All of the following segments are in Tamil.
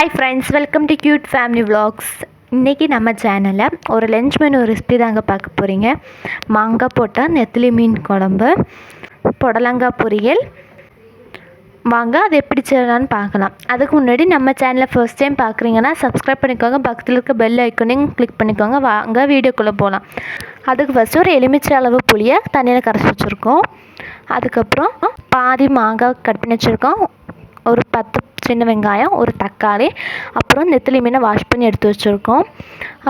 Hi friends welcome to cute family vlogs இன்றைக்கி நம்ம சேனலில் ஒரு லஞ்ச் மெனு ரெசிபி தாங்க பார்க்க போகிறீங்க மாங்காய் போட்டால் நெத்திலி மீன் குழம்பு புடலங்காய் பொரியல். வாங்க அது எப்படி செய்யலான்னு பார்க்கலாம். அதுக்கு முன்னாடி நம்ம சேனலை ஃபர்ஸ்ட் டைம் பார்க்குறீங்கன்னா சப்ஸ்கிரைப் பண்ணிக்கோங்க. பக்கத்தில் இருக்க பெல் ஐக்கனையும் கிளிக் பண்ணிக்கோங்க. வாங்க வீடியோக்குள்ளே போகலாம் அதுக்கு ஃபஸ்ட்டு ஒரு எலுமிச்சை அளவு புளியை தண்ணியில் கரைச்சி வச்சுருக்கோம். அதுக்கப்புறம் பாதி மாங்காய் கட் பண்ணி வச்சுருக்கோம். ஒரு பத்து சின்ன வெங்காயம் ஒரு தக்காளி அப்புறம் நெத்திலி மீனை வாஷ் பண்ணி எடுத்து வச்சுருக்கோம்.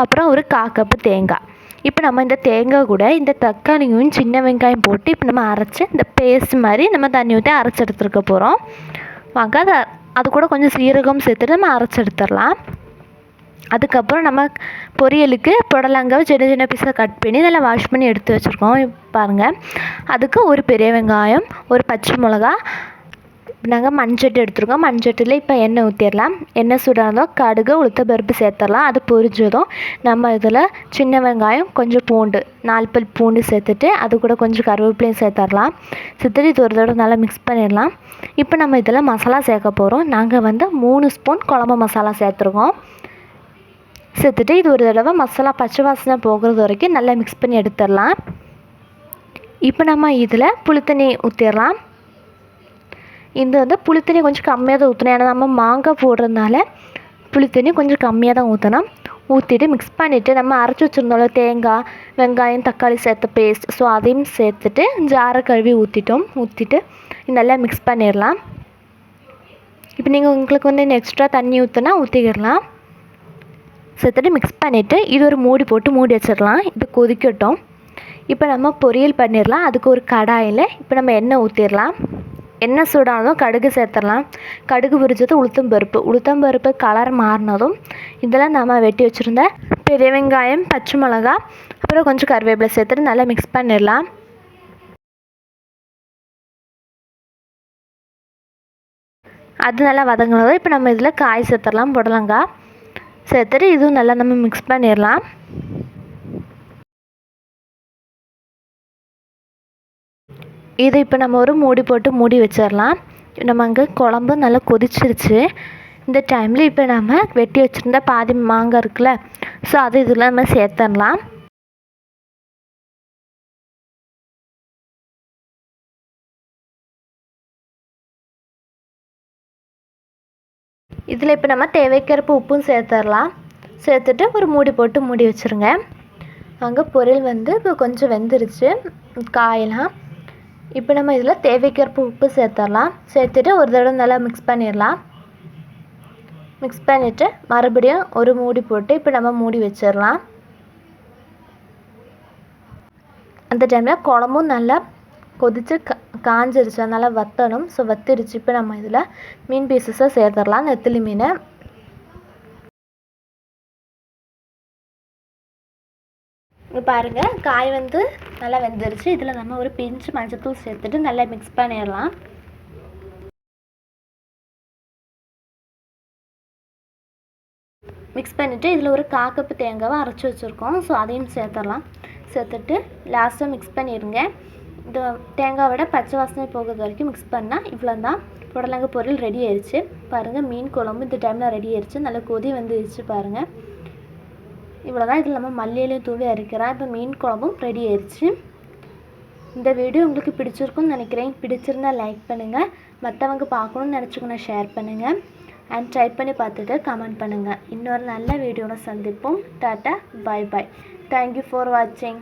அப்புறம் ஒரு கா கப்பு தேங்காய். இப்போ நம்ம இந்த தேங்காய் கூட இந்த தக்காளியும் சின்ன வெங்காயம் போட்டு இப்போ நம்ம அரைச்சி இந்த பேஸ்ட் மாதிரி நம்ம தண்ணி ஊற்றி அரைச்சி எடுத்துருக்க போகிறோம் வாங்க அதை அது கூட கொஞ்சம் சீரகம் சேர்த்துட்டு நம்ம அரைச்சி எடுத்துடலாம். அதுக்கப்புறம் நம்ம பொரியலுக்கு புடலங்காவை சின்ன சின்ன பீஸாக கட் பண்ணி நல்லா வாஷ் பண்ணி எடுத்து வச்சுருக்கோம். பாருங்கள் அதுக்கு ஒரு பெரிய வெங்காயம் ஒரு பச்சை மிளகா இப்போ நாங்கள் மண்சட்டி எடுத்துருக்கோம். மண்சட்டியில் இப்போ எண்ணெய் ஊற்றிடலாம் எண்ணெய் சூடானதும் கடுகு உளுத்த பருப்பு சேர்த்துடலாம் அது பொரிஞ்சதும் நம்ம இதில் சின்ன வெங்காயம் கொஞ்சம் பூண்டு நாலு பல் பூண்டு சேர்த்துட்டு அது கூட கொஞ்சம் கருவேப்பிலையும் சேர்த்துடலாம் சேர்த்துட்டு இது ஒரு தடவை நல்லா மிக்ஸ் பண்ணிடலாம் இப்போ நம்ம இதில் மசாலா சேர்க்க போகிறோம் நாங்கள் வந்து மூணு ஸ்பூன் குழம்பு மசாலா சேர்த்துருக்கோம். சேர்த்துட்டு இது ஒரு தடவை மசாலா பச்சை வாசனை போகிறது வரைக்கும் நல்லா மிக்ஸ் பண்ணி எடுத்துடலாம் இப்போ நம்ம இதில் புளித்தண்ணி ஊற்றிடலாம் இது வந்து புளித்தண்ணி கொஞ்சம் கம்மியாக தான் ஊற்றணும் ஏன்னா நம்ம மாங்காய் போடுறதுனால புளித்தண்ணி கொஞ்சம் கம்மியாக தான் ஊற்றணும் ஊற்றிட்டு மிக்ஸ் பண்ணிவிட்டு நம்ம அரைச்சி வச்சுருந்தோம்ல தேங்காய் வெங்காயம் தக்காளி சேர்த்த பேஸ்ட் ஸோ அதையும் சேர்த்துட்டு ஜாரை கழுவி ஊற்றிட்டோம் ஊற்றிட்டு நல்லா மிக்ஸ் பண்ணிடலாம். இப்போ நீங்கள் உங்களுக்கு வந்து எக்ஸ்ட்ரா தண்ணி ஊற்றினா ஊற்றிக்கிடலாம் சேர்த்துட்டு மிக்ஸ் பண்ணிவிட்டு இது ஒரு மூடி போட்டு மூடி வச்சிடலாம். இது கொதிக்கட்டும். இப்போ நம்ம பொரியல் பண்ணிடலாம். அதுக்கு ஒரு கடாயில் இப்போ நம்ம எண்ணெய் ஊற்றிடலாம் எண்ணெய் சூடானதும் கடுகு சேர்த்துடலாம். கடுகு பொரிச்சது உளுத்தம் பருப்பு. உளுத்தம் பருப்பு கலர் மாறினதும் இதெல்லாம் நம்ம வெட்டி வச்சுருந்த பெரிய வெங்காயம் பச்சை மிளகா அப்புறம் கொஞ்சம் கருவேப்பிலை சேர்த்துட்டு நல்லா மிக்ஸ் பண்ணிடலாம். அது நல்லா வதங்கினதும் இப்போ நம்ம இதில் காய் சேர்த்துடலாம் புடலங்காய். சேர்த்துட்டு இதுவும் நல்லா நம்ம மிக்ஸ் பண்ணிடலாம். இது இப்போ நம்ம ஒரு மூடி போட்டு மூடி வச்சிடலாம். நம்ம அங்கே குழம்பு நல்லா கொதிச்சிருச்சு. இந்த டைமில் இப்போ நம்ம வெட்டி வச்சுருந்த பாதி மாங்காய் இருக்குல்ல ஸோ அது இதில் நம்ம சேர்த்துடலாம் இதில் இப்போ நம்ம தேவைக்கிறப்ப உப்பும் சேர்த்துடலாம் சேர்த்துட்டு ஒரு மூடி போட்டு மூடி வச்சுருங்க. அங்கே பொரியல் வந்து இப்போ கொஞ்சம் வெந்துருச்சு. காயெல்லாம் இப்போ நம்ம இதில் தேவைக்கிறப்ப உப்பு சேர்த்துடலாம். சேர்த்துட்டு ஒரு தடவை நல்லா மிக்ஸ் பண்ணிடலாம். மிக்ஸ் பண்ணிவிட்டு மறுபடியும் ஒரு மூடி போட்டு இப்போ நம்ம மூடி வச்சிடலாம். அந்த டைமில் குழம்பும் நல்லா கொதித்து கா காஞ்சிருச்சு. அதனால் வத்தணும். ஸோ வத்திருச்சு. இப்போ நம்ம இதில் மீன் பீசஸை சேர்த்துடலாம். நெத்திலி மீனை. இங்கே பாருங்கள் காய் வந்து நல்லா வெந்துருச்சு. இதில் நம்ம ஒரு பிஞ்சு மஞ்சத்தூள் சேர்த்துட்டு நல்லா மிக்ஸ் பண்ணிடலாம். மிக்ஸ் பண்ணிவிட்டு இதில் ஒரு காக்கப்பு தேங்காவை அரைச்சி வச்சுருக்கோம். ஸோ அதையும் சேர்த்துடலாம். சேர்த்துட்டு லாஸ்ட்டாக மிக்ஸ் பண்ணிடுங்க இந்த தேங்காவோட பச்சை வாசனை போகிறது வரைக்கும் மிக்ஸ் பண்ணால் இவ்வளோ தான் புடலங்க பொரியல் ரெடி ஆயிடுச்சு பாருங்கள் மீன் குழம்பு இந்த டைமில் ரெடி ஆயிடுச்சு நல்லா கொதி வந்துருச்சு பாருங்கள் இவ்வளோ தான் இதில் நம்ம மல்லியிலையும் தூவி அரைக்கிறேன். இப்போ மீன் குழம்பும் ரெடி ஆயிடுச்சு இந்த வீடியோ உங்களுக்கு பிடிச்சிருக்கும்னு நினைக்கிறேன். பிடிச்சிருந்தா லைக் பண்ணுங்கள் மற்றவங்க பார்க்கணுன்னு நினச்சிக்கோங்க ஷேர் பண்ணுங்கள் அண்ட் ட்ரை பண்ணி பார்த்துட்டு கமெண்ட் பண்ணுங்கள் இன்னொரு நல்ல வீடியோவில் சந்திப்போம். Tata bye bye thank you for வாட்சிங்